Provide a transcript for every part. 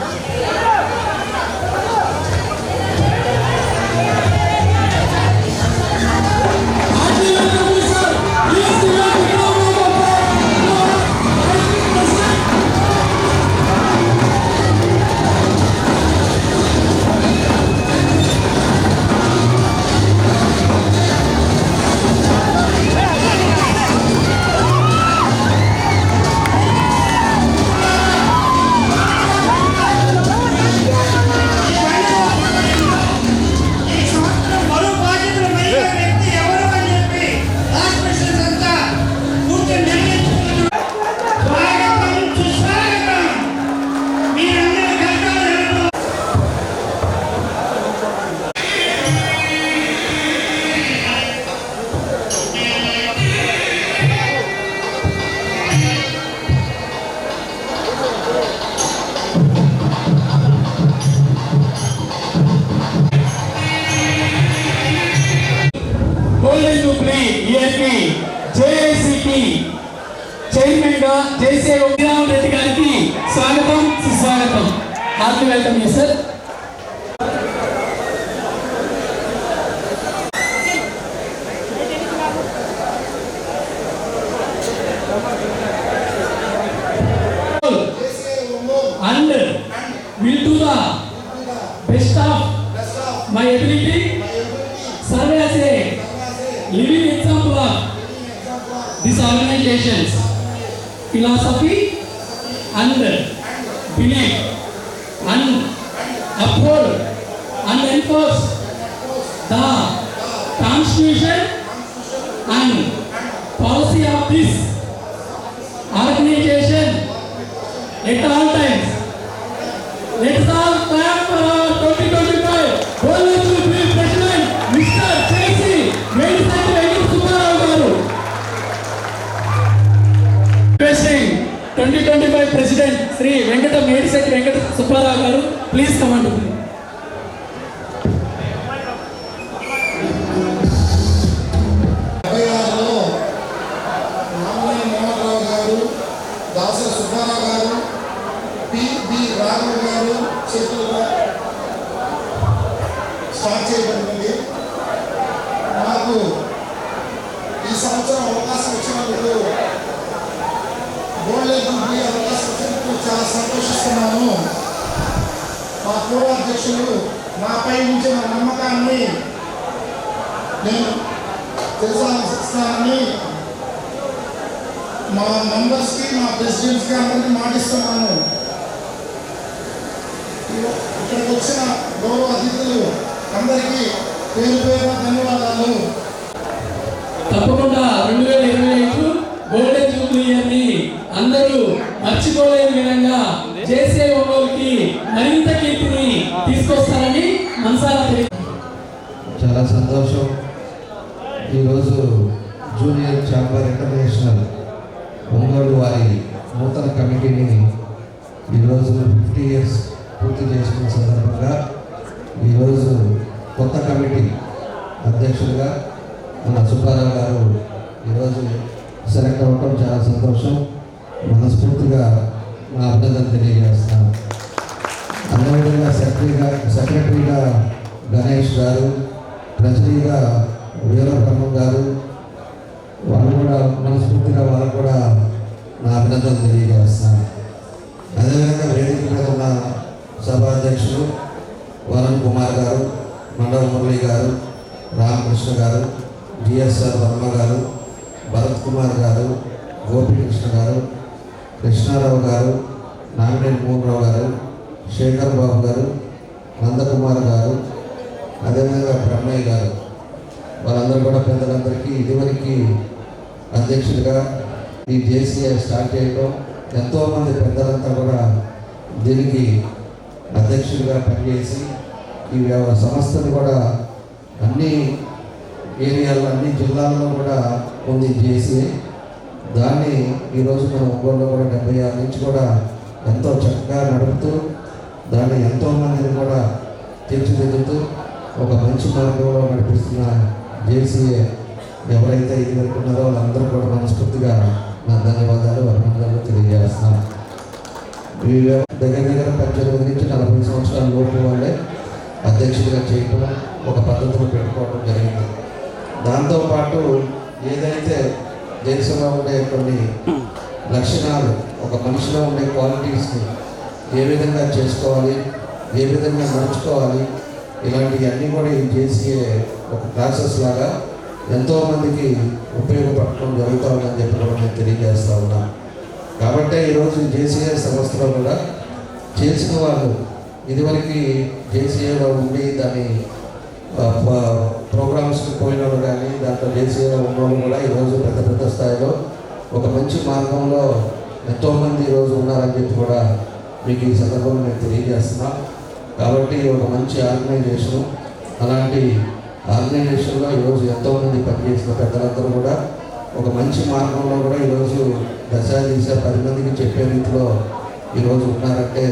Okay. Golden jubilee ఇయర్కి జేఏసీకి చైర్మన్గా జేసీ ఉగ్రామ్ రెడ్డి గారికి స్వాగతం సుస్వాగతం. Hearty welcome you this organization's philosophy and belief and uphold and enforce the constitution and policy of this organization at all times. Twenty twenty five president Shri Venkata Medisetti Venkata Subbarao గారు please కమండి మాకు ఈ సంవత్సరం అవకాశం వచ్చినందుకు మీ Jubilee అవకాశం చాలా సంతోషిస్తున్నాను మా పూర్వాధ్యక్షులు నాపై ఉంచిన నమ్మకాన్ని నేను తెలుసాలని మా మెంబర్స్కి మా ప్రెసిడెంట్స్కి అందరికీ మాటిస్తున్నాను ఇక్కడికి వచ్చిన గౌరవ అతిథులు అందరికీ పేరు పేరు ధన్యవాదాలు తప్పకుండా రెండు వేల ఇరవై ఐదు గోల్డెన్ జూబ్లీ ఇయర్ని అందరూ మర్చిపోలేని విధంగా చేసే ఒంగోలుకి మరింత కీర్తిని తీసుకొస్తారని మనసారా చాలా సంతోషం. ఈరోజు జూనియర్ ఛాంబర్ ఇంటర్నేషనల్ ఒంగోలు వారి నూతన కమిటీని ఈరోజు ఫిఫ్టీ ఇయర్స్ పూర్తి చేసుకున్న సందర్భంగా ఈరోజు కొత్త కమిటీ అధ్యక్షులుగా మన సుబ్బారావు గారు ఈరోజు సెలెక్ట్ అవ్వటం చాలా సంతోషం. మనస్ఫూర్తిగా నా అభినందన తెలియజేస్తాను అదేవిధంగా సెక్రటరీగా సెక్రటరీగా గణేష్ గారు ట్రెజరీగా వీరబ్రహ్మం గారు వాళ్ళు కూడా మనస్ఫూర్తిగా వాళ్ళకు కూడా నా అభినందన తెలియజేస్తాను అదేవిధంగా వేదిక మీద ఉన్న సభాధ్యక్షులు వరుణ్ కుమార్ గారు మండవ మురళి గారు రామకృష్ణ గారు జిఎస్ఆర్ వర్మ గారు భరత్ కుమార్ గారు గోపికృష్ణ గారు కృష్ణారావు గారు నామినేని మోహన్రావు గారు శేఖర్ బాబు గారు నందకుమార్ గారు అదేవిధంగా బ్రహ్మయ్య గారు. వాళ్ళందరూ కూడా పెద్దలందరికీ ఇదివరకు అధ్యక్షుడిగా ఈ జేసీఐ స్టార్ట్ చేయడం ఎంతోమంది పెద్దలంతా కూడా దీనికి అధ్యక్షుడిగా పనిచేసి ఈ వ్యవ- సంస్థను కూడా అన్ని ఏరియాల్లో అన్ని జిల్లాల్లో కూడా ఉంది జేసీఐ దాన్ని ఈరోజు మన ఒంగోలులో కూడా డెబ్బై ఆరు నుంచి కూడా ఎంతో చక్కగా నడుపుతూ దాన్ని ఎంతో మందిని కూడా తీర్చిదిద్దుతూ ఒక మంచి మార్గంలో నడిపిస్తున్న జేసీఏ ఎవరైతే ఇది వరకు వాళ్ళందరూ కూడా మనస్ఫూర్తిగా నా ధన్యవాదాలు అభినందనలు తెలియజేస్తున్నాను వీళ్ళు దగ్గర దగ్గర పద్దెనిమిది నుంచి నలభై సంవత్సరాల లోపు వాళ్ళే అధ్యక్షుడిగా చేయటం ఒక పద్ధతిని పెట్టుకోవడం జరిగింది. దాంతోపాటు ఏదైతే దేశంలో ఉండే కొన్ని లక్షణాలు ఒక మనిషిలో ఉండే క్వాలిటీస్ని ఏ విధంగా చేసుకోవాలి ఏ విధంగా నడుచుకోవాలి ఇలాంటివన్నీ కూడా ఈ జేసీఏ ఒక క్లాసెస్ లాగా ఎంతోమందికి ఉపయోగపడటం జరుగుతుందని చెప్పి కూడా నేను తెలియజేస్తా ఉన్నా. కాబట్టి ఈరోజు జేసీఏ సంస్థలో కూడా చేసిన వాళ్ళు ఇదివరకు జేసీఏలో ఉండి దాని ప్రోగ్రామ్స్కి పోయిన వాళ్ళు కానీ దాంట్లో దేశీయంగా ఉన్నవాళ్ళు కూడా ఈరోజు పెద్ద పెద్ద స్థాయిలో ఒక మంచి మార్గంలో ఎంతోమంది ఈరోజు ఉన్నారని చెప్పి కూడా మీకు ఈ సందర్భంగా నేను తెలియజేస్తున్నా. కాబట్టి ఒక మంచి ఆర్గనైజేషన్ అలాంటి ఆర్గనైజేషన్లో ఈరోజు ఎంతోమంది పనిచేసిన పెద్దలందరూ కూడా ఒక మంచి మార్గంలో కూడా ఈరోజు దశ దిశ పది మందికి చెప్పే రీతిలో ఈరోజు ఉన్నారంటే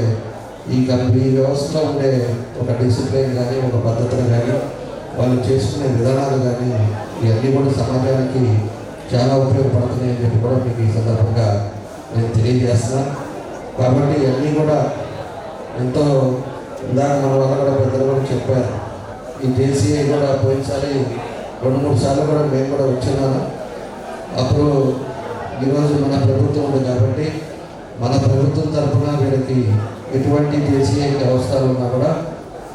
ఈ కంపెనీ ఈ వ్యవస్థలో ఉండే ఒక డిసిప్లిన్ కానీ ఒక పద్ధతులు కానీ వాళ్ళు చేసుకునే విధానాలు కానీ ఇవన్నీ కూడా సమాజానికి చాలా ఉపయోగపడుతున్నాయి అని చెప్పి కూడా మీకు ఈ సందర్భంగా నేను తెలియజేస్తున్నాను కాబట్టి ఇవన్నీ కూడా ఎంతో ఇందాక మన వల్ల కూడా పెద్దలు కూడా చెప్పారు. ఈ జేసీఐ కూడా పోయినసారి రెండు మూడు సార్లు కూడా మేము కూడా వచ్చినాను అప్పుడు ఈరోజు మన ప్రభుత్వం ఉంది కాబట్టి మన ప్రభుత్వం తరఫున వీళ్ళకి ఎటువంటి జేసీఐ అవసరాలు ఉన్నా కూడా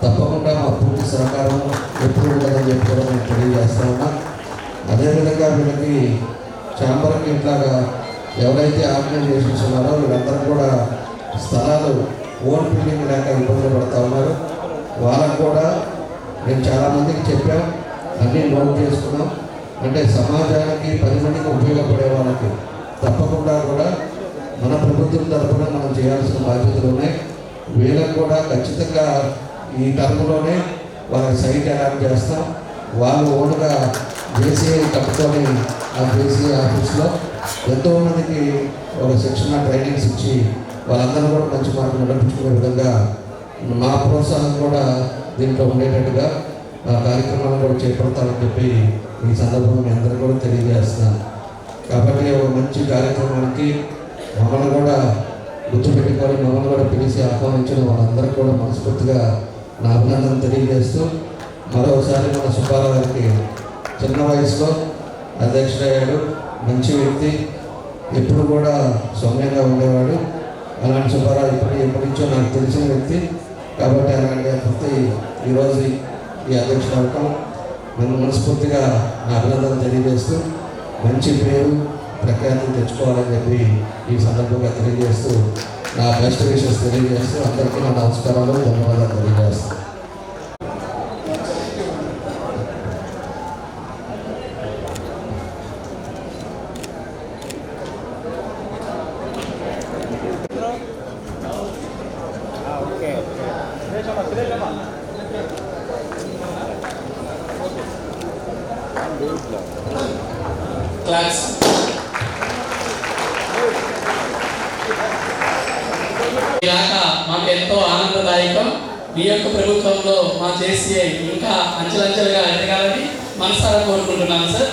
తప్పకుండా మా పూర్తి సహకారం ఎప్పుడు ఉంటుందని చెప్పి కూడా మేము తెలియజేస్తా అదేవిధంగా వీళ్ళకి చాంబర్కి ఇట్లాగా ఎవరైతే ఆర్గనైజేషన్స్ ఉన్నారో వీళ్ళందరూ కూడా స్థలాలు ఓన్ బిల్డింగ్ లేక ఇబ్బందులు పడుతూ ఉన్నారు. వాళ్ళకు కూడా మేము చాలామందికి చెప్పాం అన్నీ నోట్ చేసుకున్నాం. అంటే సమాజానికి పది మందికి ఉపయోగపడే వాళ్ళకి తప్పకుండా కూడా మన ప్రభుత్వం తరఫున మనం చేయాల్సిన బాధ్యతలు ఉన్నాయి. వీళ్ళకు కూడా ఖచ్చితంగా ఈ టర్మ్లోనే వాళ్ళకి సైట్ అలాట్ చేస్తాం. వాళ్ళు ఓన్గా జేసీఐ కట్టుకొని ఆ జేసీఐ ఆఫీస్లో ఎంతోమందికి ఒక శిక్షణ ట్రైనింగ్స్ ఇచ్చి వాళ్ళందరూ కూడా మంచి మార్గం నడిపించుకునే విధంగా మా ప్రోత్సాహం కూడా దీంట్లో ఉండేటట్టుగా ఆ కార్యక్రమాలు కూడా చేపడతామని చెప్పి ఈ సందర్భంగా మీ అందరూ కూడా తెలియజేస్తున్నాను. కాబట్టి ఒక మంచి కార్యక్రమానికి మమ్మల్ని కూడా గుర్తుపెట్టుకొని మమ్మల్ని కూడా పిలిచి ఆహ్వానించిన వాళ్ళందరికీ కూడా మనస్ఫూర్తిగా నా అభినందన తెలియజేస్తూ మరోసారి మన సుబ్బారావు గారికి చిన్న వయసులో అధ్యక్షుడయ్యాడు మంచి వ్యక్తి ఎప్పుడు కూడా సౌమ్యంగా ఉండేవాడు. అలాంటి సుబ్బారావు ఇప్పుడు ఎప్పటి నుంచో నాకు తెలిసిన వ్యక్తి. కాబట్టి అలాంటి వ్యక్తి ఈరోజు ఈ అధ్యక్షుడు అవటం నన్ను మనస్ఫూర్తిగా నా అభినందన తెలియజేస్తూ మంచి పేరు ప్రఖ్యాతి తెచ్చుకోవాలని చెప్పి ఈ సందర్భంగా తెలియజేస్తూ నా బెస్ట్ విషెస్ తెలియజేస్తూ అందరికీ నా నమస్కారాలు ధన్యవాదాలు తెలియజేస్తాను క్లాస్ రాక మాకు ఎంతో ఆనందదాయకం. మీ యొక్క ప్రభుత్వంలో మా చేసే ఇంకా అంచెలంచెలుగా ఎదగాలని మనసారా కోరుకుంటున్నాను సార్.